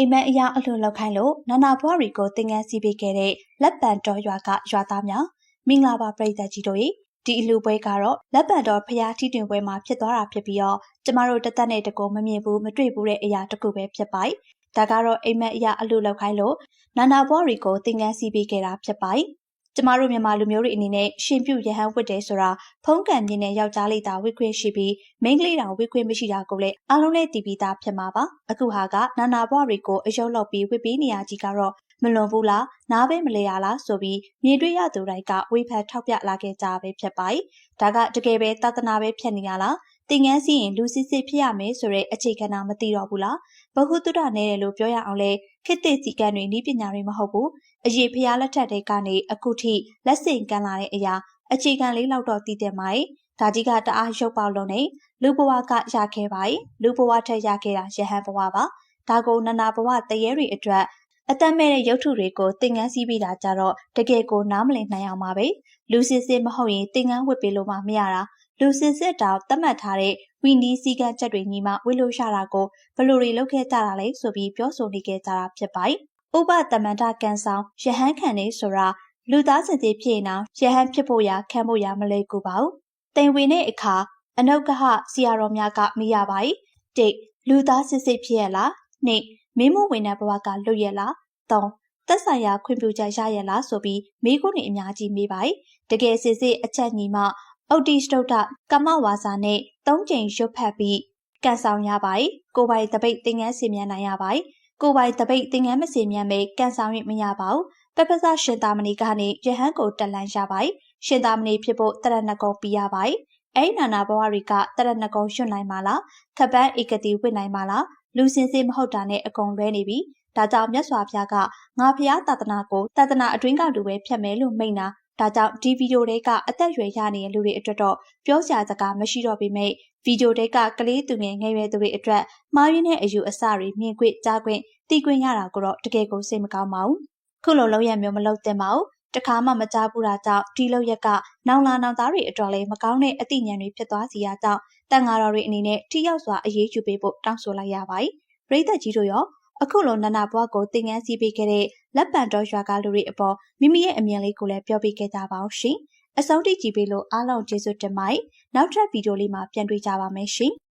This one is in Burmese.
အိမ်မက်အရာအလှလောက်ခိုင်းလို့နာနာဘွားရီကိုတင်ငန်းစီးပေးခဲ့တဲ့လက်ပံတော်ရွာကရွာသားများမင်္ဂလာပါပရိသတ်ကြီးတို့ရေဒီအလူပွဲကတော့လက်ပံတော်ဖျားထီတွင်ပွဲမှာဖြစ်သွားတာဖြစ်ပြီးတော့ကျမတို့တသက်နဲ့တကူမမြင်ဘူးမတွေ့ဘူးတဲ့အရာတစ်ခုပဲဖြစ်ပါတယ်ဒါကတော့အိမ်မက်အရာအလှလောက်ခိုင်းလို့နာနာဘွားရီကိုတင်ငန်းစီးပေးခဲ့တာဖြစ်ပါတယ် ကျမတို့မြန်မာလူမျိုးတွေအနေနဲ့ရှင်ပြုရဟန်းဝတ်တယ်ဆိုတာဖုံးကံမြင့်တဲ့ယောက်ျားလေးသာဝတ်ခွင့်ရှိပြီးမိန်းကလေးတောင်ဝတ်ခွင့်မရှိတာကိုလည်းအားလုံးနဲ့တည်ပြီးသားဖြစ်မှာပါအခုဟာကနာနာဘွားတွေကိုအယုတ်လောက်ပြီးဝတ်ပြီးနေရကြီးကတော့ မလွန်ဘူးလားနားပဲမလဲရလားဆိုပြီးမြေတွေ့ရသူတိုင်းကဝေဖန်ထောက်ပြလာခဲ့ကြပဲဖြစ်ပါတယ်ဒါကတကယ်ပဲတသနာပဲဖြစ်နေရလားတင်ငန်းစီရင်လူစစ်စစ်ဖြစ်ရမယ်ဆိုတဲ့အခြေခံတာမသိတော့ဘူးလားဘဟုတုဒနဲ့တယ်လို့ပြောရအောင်လဲခေတ်သစ်စီကံတွေဤပညာတွေမဟုတ်ဘူးအရေးဖျားလက်ထက်တွေကနေအခုထိလက်ဆင့်ကမ်းလာတဲ့အရာအခြေခံလေးလောက်တော့တည်တဲ့မိုင်းဒါကြီးကတအားရုပ်ပေါလုံးနဲ့လူဘဝကရခဲ့ပါ යි လူဘဝထက်ရခဲ့တာရဟန်းဘဝပါဒါကိုနနာဘဝတရေတွေအတွက် အတတ်မဲ့တဲ့ရုပ်ထုတွေကိုသင်ငန်းစည်းပြီးတာကြတော့တကယ်ကိုနားမလည်နိုင်အောင်ပါပဲလူစစ်စစ်မဟုတ်ရင်သင်ငန်းဝတ်ပေးလို့မှမရတာလူစစ်စစ်တောင်သတ်မှတ်ထားတဲ့ဝီနီးစည်းကမ်းချက်တွေညီမှဝေလို့ရတာကိုဘလို့တွေလုပ်ခဲ့ကြတာလဲဆိုပြီးပြောဆိုနေခဲ့ကြတာဖြစ်ပါတယ်ဥပတမန္တကန်ဆောင်ယဟန်ခံနေဆိုတာလူသားစင်စစ်ဖြစ်နေအောင်ယဟန်ဖြစ်ဖို့ရာခံဖို့ရာမလွယ်ကူပါဘူးတိမ်ဝင်တဲ့အခါအနုကဟဆရာတော်များကမိရပါ යි တိတ်လူသားစစ်စစ်ဖြစ်ရလားနှိမ့် မင်းမဝင်တဲ့ဘဝကလွတ်ရက်လား၃သက်ဆိုင်ရာခွင့်ပြုချက်ရရက်လားဆိုပြီးမိကုနေအများကြီးမေးပါတကယ်စစ်စစ်အချက်ညီမှအုတ်တိစတုဒ္ဒကမ္မဝါစာနဲ့၃ချိန်ရွတ်ဖတ်ပြီးကန်ဆောင်ရပါကိုပိုင်တပိတ်သင်ငန်းစီမြန်နိုင်ရပါကိုပိုင်တပိတ်သင်ငန်းမစီမြန်ပဲကန်ဆောင်ရမရပါဘူးပပစရှင်သာမဏေကနေယဟန်ကိုတက်လန်းရပါရှင်သာမဏေဖြစ်ဖို့တရဏဂုံပြရပါ အဲ့နာနာဘဝတွေကတရဏဂုံရွတ်နိုင်ပါလားခပန်းဧကတိဝတ်နိုင်ပါလားလူစင်စစ်မဟုတ်တာနဲ့အကုန်လွဲနေပြီဒါကြောင့်မြတ်စွာဘုရားကငါဖျားတသနာကိုတသနာအတွင်းကလူပဲဖြတ်မယ်လို့မိန့်တာဒါကြောင့်ဒီဗီဒီယိုတွေကအသက်ရွယ်ရနေတဲ့လူတွေအတွက်တော့ပြောစရာစကားမရှိတော့ပေမဲ့ဗီဒီယိုတွေကကလေးသူငယ်ငယ်ရွယ်သူတွေအတွက်မှားယွင်းတဲ့အယူအဆတွေမြင်ကွကြားခွင့်သိခွင့်ရတာကိုတော့တကယ်ကိုစိတ်မကောင်းပါဘူးခုလိုလောက်ရမျိုးမလုပ်သင့်ပါဘူး တခါမှမကြားဘူးတာကြောင့်ဒီလောက်ရက်ကနောင်လာနောင်သားတွေအတွက်လည်းမကောင်းတဲ့အသိဉာဏ်တွေဖြစ်သွားစီရကြောင်းတန်ဃာတော်တွေအနေနဲ့ထိရောက်စွာအရေးယူပေးဖို့တောင်းဆိုလိုက်ရပါတယ်ပရိသတ်ကြီးတို့ရောအခုလိုနန္နာဘွားကိုသင်ငန်းစီးပေးခဲ့တဲ့လက်ပံတော်ရွာကလူတွေအပေါ်မိမိရဲ့အမြင်လေးကိုလည်းပြောပြခဲ့ကြပါအောင်ရှင်။အဆုံးထိကြည့်ပေးလို့အားလုံးကျေးဇူးတင်ပါတယ်။နောက်ထပ်ဗီဒီယိုလေးမှာပြန်တွေ့ကြပါမယ်ရှင်။